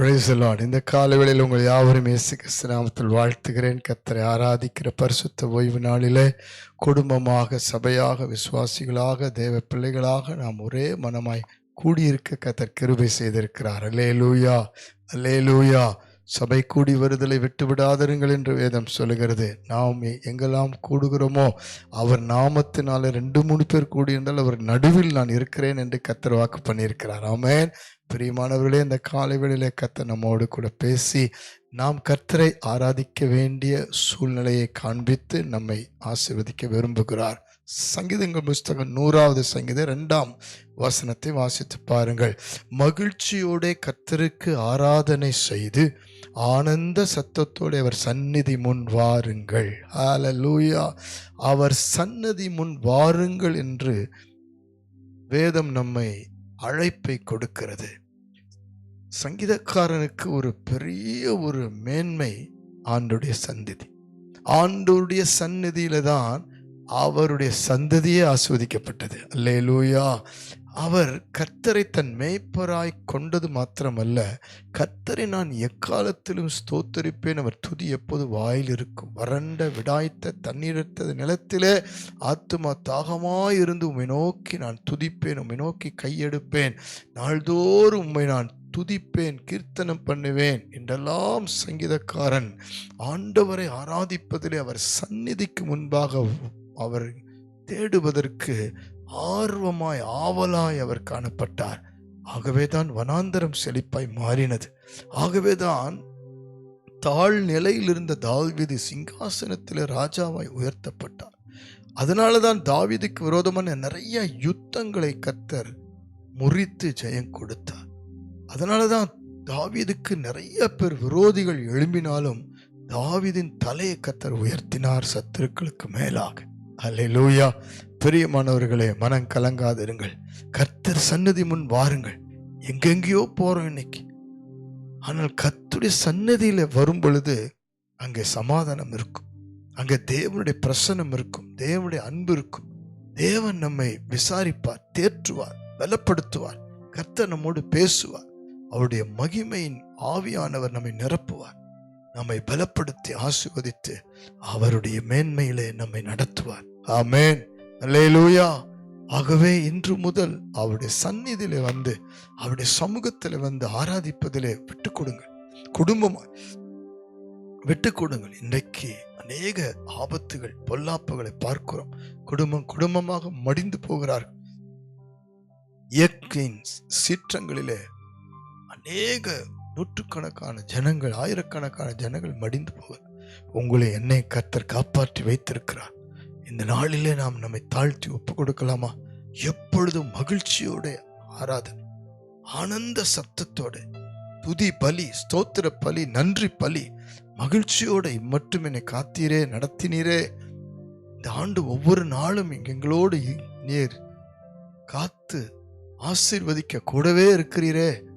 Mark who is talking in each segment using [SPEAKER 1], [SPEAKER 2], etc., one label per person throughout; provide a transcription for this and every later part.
[SPEAKER 1] Price Lord இந்த காலவேளையில் உங்கள் யாவரும் இயேசு கிறிஸ்து வாழ்த்துகிறேன். கத்தரை ஆராதிக்கிற பரிசுத்த ஓய்வு நாளிலே குடும்பமாக சபையாக விசுவாசிகளாக தேவ பிள்ளைகளாக நாம் ஒரே மனமாய் கூடியிருக்க கத்தர் கிருபை செய்திருக்கிறார். அல்லே லூயா அல்லே லூயா சபை கூடி வருதலை விட்டுவிடாதருங்கள் என்று வேதம் சொல்லுகிறது. நாம் எங்கெல்லாம் கூடுகிறோமோ அவர் நாமத்தினால ரெண்டு மூணு பேர் கூடியிருந்தால் அவர் நடுவில் நான் இருக்கிறேன் என்று கத்தர் வாக்கு பண்ணியிருக்கிறார். ஆமேன் பிரியமானவர்களே இந்த காலை வேளையிலே கத்தர் நம்மோடு கூட பேசி நாம் கர்த்தரை ஆராதிக்க வேண்டிய சூழ்நிலையை காண்பித்து நம்மை ஆசீர்வதிக்க விரும்புகிறார். சங்கீதங்கள் புஸ்தகம் நூறாவது சங்கீதம் ரெண்டாம் வசனத்தை வாசித்து பாருங்கள். மகிழ்ச்சியோட கர்த்தருக்கு ஆராதனை செய்து ஆனந்த சத்தத்தோடு அவர் சந்நிதி முன் வாருங்கள். ஹalleluya அவர் சந்நிதி முன் வாருங்கள் என்று வேதம் நம்மை அழைப்பை கொடுக்கிறது. சங்கீதக்காரனுக்கு ஒரு பெரிய ஒரு மேன்மை ஆண்டுடைய சந்ததி ஆண்டுடைய சந்நிதியில தான் அவருடைய சந்ததியே ஆஸ்வதிக்கப்பட்டது. அல்லேலூயா. அவர் கர்த்தரை தன் மேய்ப்பராய் கொண்டது மாத்திரமல்ல கர்த்தரை நான் எக்காலத்திலும் ஸ்தோத்தரிப்பேன். அவர் துதி எப்போது வாயில் இருக்கும்? வறண்ட விடாய்த்த தண்ணீரத்த நிலத்திலே ஆத்துமா தாகமாயிருந்து உம்மை நோக்கி நான் துதிப்பேன் உம்மை நோக்கி கையெடுப்பேன். நாள்தோறும் உம்மை நான் துதிப்பேன் கீர்த்தனம் பண்ணுவேன் என்றெல்லாம் சங்கீதக்காரன் ஆண்டவரை ஆராதிப்பதிலே அவர் சந்நிதிக்கு முன்பாக அவர் தேடுவதற்கு ஆர்வமாய் ஆவலாய் அவர் காணப்பட்டார். ஆகவேதான் வனாந்தரம் செழிப்பாய் மாறினது. ஆகவேதான் தாழ் நிலையிலிருந்த தாவிது சிங்காசனத்தில் ராஜாவாய் உயர்த்தப்பட்டார். அதனால தான் தாவிதுக்கு விரோதமான நிறைய யுத்தங்களை கத்தர் முறித்து ஜெயம் கொடுத்தார். அதனால தான் தாவீதுக்கு நிறைய பேர் விரோதிகள் எழும்பினாலும் தாவீதின் தலையை கத்தர் உயர்த்தினார் சத்துருக்களுக்கு மேலாக. அல்லேலூயா பிரியமானவர்களே மனம் கலங்காதிருங்கள். கர்த்தர் சன்னதி முன் வாருங்கள். எங்கெங்கேயோ போறோம் இன்னைக்கு. ஆனால் கத்துடைய சன்னதியில வரும் பொழுது அங்கே சமாதானம் இருக்கும். அங்கே தேவனுடைய பிரசனம் இருக்கும். தேவனுடைய அன்பு இருக்கும். தேவன் நம்மை விசாரிப்பார் தேற்றுவார் பலப்படுத்துவார். கர்த்தர் நம்மோடு பேசுவார். அவருடைய மகிமையின் ஆவியானவர் நம்மை நிரப்புவார். நம்மை பலப்படுத்தி ஆசிர்வதித்து அவருடைய மேன்மையிலே நம்மை நடத்துவார். ஆமேன். அல்லேலூயா. ஆகவே இன்று முதல் அவருடைய சந்நிதியிலே வந்து அவருடைய சமூகத்தில் வந்து ஆராதிப்பதிலே விட்டு கொடுங்கள். குடும்பமாய் விட்டு கொடுங்கள். இன்றைக்கு அநேக ஆபத்துகள் பொல்லாப்புகளை பார்க்கிறோம். குடும்பம் குடும்பமாக மடிந்து போகிறார்கள். இயற்கையின் சீற்றங்களிலே அநேக நூற்றுக்கணக்கான ஜனங்கள் ஆயிரக்கணக்கான ஜனங்கள் மடிந்து போவார். உங்களை என்னை கர்த்தர் காப்பாற்றி வைத்திருக்கிறார். இந்த நாளிலே நாம் நம்மை தாழ்த்தி ஒப்பு கொடுக்கலாமா? எப்பொழுதும் மகிழ்ச்சியோட ஆராதனை ஆனந்த சத்தத்தோட துதி பலி ஸ்தோத்திர பலி நன்றி பலி மகிழ்ச்சியோட மட்டும் என்னை காத்தீரே நடத்தினீரே. இந்த ஆண்டு ஒவ்வொரு நாளும் எங்களோடு நீர் காத்து ஆசிர்வதிக்க கூடவே இருக்கிறீரே.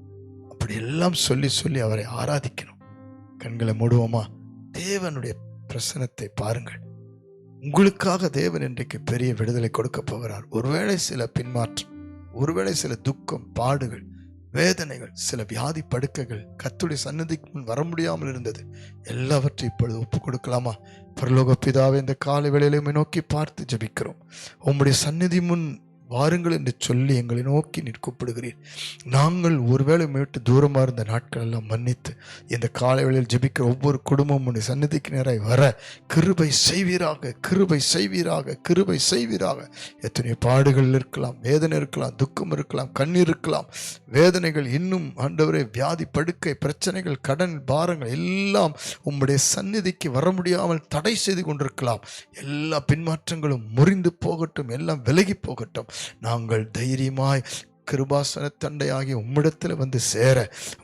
[SPEAKER 1] அப்படி எல்லாம் சொல்லி சொல்லி அவரை ஆராதிக்கணும். கண்களை மூடுவோமா? தேவனுடைய பிரசனத்தை பாருங்கள். உங்களுக்காக தேவன் இன்றைக்கு பெரிய விடுதலை கொடுக்க போகிறார். ஒருவேளை சில பின்மாற்றம் ஒருவேளை சில துக்கம் பாடுகள் வேதனைகள் சில வியாதி படுக்கைகள் கத்துடைய சன்னதிக்கு முன் வர முடியாமல் இருந்தது. எல்லாவற்றையும் இப்பொழுது ஒப்பு கொடுக்கலாமா? பரலோக பிதாவை இந்த காலை வேளையில நோக்கி பார்த்து ஜெபிக்கிறோம். உம்முடைய சந்நிதி முன் வாருங்கள் என்று சொல்லி எங்களை நோக்கி நீர் கூப்பிடுகிறீர் நாங்கள் ஒருவேளை மீட்டு தூரமாக இருந்த நாட்கள் எல்லாம் மன்னித்து இந்த காலை வேளையில் ஜபிக்கிற ஒவ்வொரு குடும்பமும் உன்னுடைய சந்நிதிக்கு நேராய் வர கிருபை செய்வீராக கிருபை செய்வீராக கிருபை செய்வீராக. எத்தனை பாடுகள் இருக்கலாம் வேதனை இருக்கலாம் துக்கம் இருக்கலாம் கண்ணீர் இருக்கலாம். வேதனைகள் இன்னும் ஆண்டவரே வியாதி படுக்கை பிரச்சனைகள் கடன் பாரங்கள் எல்லாம் உம்முடைய சந்நிதிக்கு வர முடியாமல் தடை செய்து கொண்டிருக்கலாம். எல்லா பின்மாற்றங்களும் முறிந்து போகட்டும் எல்லாம் விலகி போகட்டும். நாங்கள் தைரியமாய் கிருபாசன தண்டையாகிய உம்மிடத்தில் வந்து சேர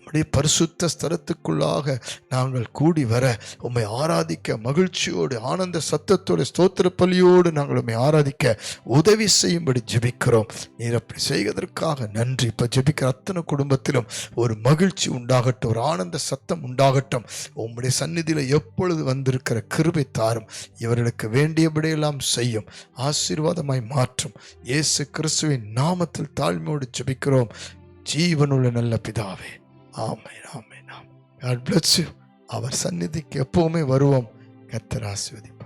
[SPEAKER 1] உம்முடைய பரிசுத்த ஸ்தலத்துக்குள்ளாக நாங்கள் கூடி வர உம்மை ஆராதிக்க மகிழ்ச்சியோடு ஆனந்த சத்தத்தோடு ஸ்தோத்திர பலியோடு நாங்கள் உம்மை ஆராதிக்க உதவி செய்யும்படி ஜெபிக்கிறோம். நீர் அப்படி செய்வதற்காக நன்றி. இப்போ ஜெபிக்கிற அத்தனை குடும்பத்திலும் ஒரு மகிழ்ச்சி உண்டாகட்டும் ஒரு ஆனந்த சத்தம் உண்டாகட்டும். உம்முடைய சந்நிதியில் எப்பொழுது வந்திருக்கிற கிருபை தாரும் இவர்களுக்கு வேண்டியபடியெல்லாம் செய்யும். ஆசீர்வாதமாய் மாற்றும். இயேசு கிறிஸ்துவின் நாமத்தில் தாழ்மையோடு ஜெபிக்கிறோம். ஜீவனுள்ள நல்ல பிதாவே. ஆமை ஆமை ஆமென். God bless அவர் சந்நிதிக்கு எப்பவுமே வருவோம். கத்தர் ஆசிர்வதி